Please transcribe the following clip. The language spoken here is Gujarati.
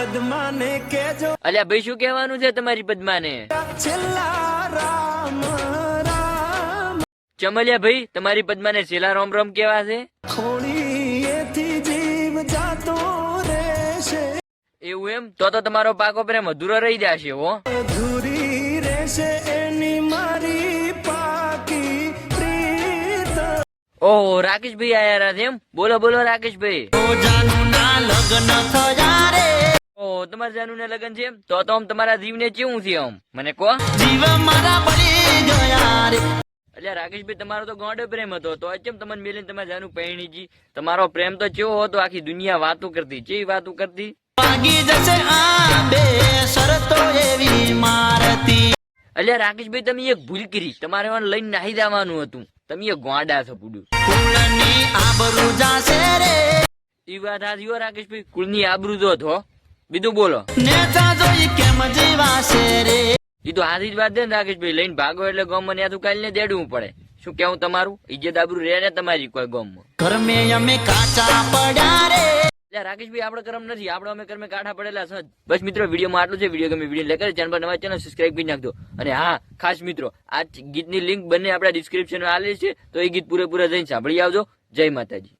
પદ્માને કેજો અલ્યા ભાઈ શું કહેવાનું છે તમારી પદ્માને? છેલ્લા રામ રામ. ચમલિયા ભાઈ તમારી પદ્માને છેલ્લા રોમ રોમ કેવા છે? ખોણી જીવ જાતો રહેશે. એવું એમ? તો તો તમારો પાકો પ્રેમ અધૂરો રહી જશે હો. અધૂરી રહેશે એની મારી પાકી પ્રીત. ઓહો રાકેશભાઈ આયા છે એમ? બોલો બોલો રાકેશભાઈ. લગ્ન થયા. તમારા જાનુ ને લગન છે? તો તો આમ તમારા જીવને કેવું છે આમ? મને કહો. જીવ મારા બળી ગયા રે એટલે રાકેશભાઈ તમારો તો ગોંડો પ્રેમ હતો. તો કેમ તમને મેલીને તમારે જાનુ પૈણીજી તમારો પ્રેમ તો કેવો હતો આખી દુનિયા વાતો કરતી. કેવી વાતો કરતી? વાગી જશે આ બે શરતો એવી મારતી. એટલે રાકેશભાઈ તમે એક ભૂલ કરી. તમારે લઈને નાહી દેવાનું હતું. તમે એક ગોંડા છો પૂડું કુળની આબરૂ જાશે રે. ઈ વાત હો રાકેશભાઈ. કુળની આબરૂ જો બીજું બોલો. નેતા જોઈ કેમ જીવાશે રે એ તો હાથી જ વાત છે ને રાકેશભાઈ લઈને ભાગો એટલે ગમ ને તું કાલે દેડવું પડે. શું કેવું તમારું? ઇજ્જત આબરૂ રે ને તમારી કોઈ ગમમાં? ઘર અમે કાચા પડ્યા રે. એટલે રાકેશભાઈ આપણે કરમ નથી. આપણે અમે કરમે કાઢા પડેલા સજ બસ મિત્રો વિડીયોમાં આટલું છે. વીડિયો ગમે વીડિયો લેકર ચેનલ પર નવા ચેનલ સબસ્ક્રાઇબ કરી નાખજો. અને હા ખાસ મિત્રો આ ગીતની લિંક બંને આપણા ડિસ્ક્રિપ્શનમાં આવેલી છે. તો એ ગીત પૂરેપૂરા જઈને સાંભળી આવજો. જય માતાજી.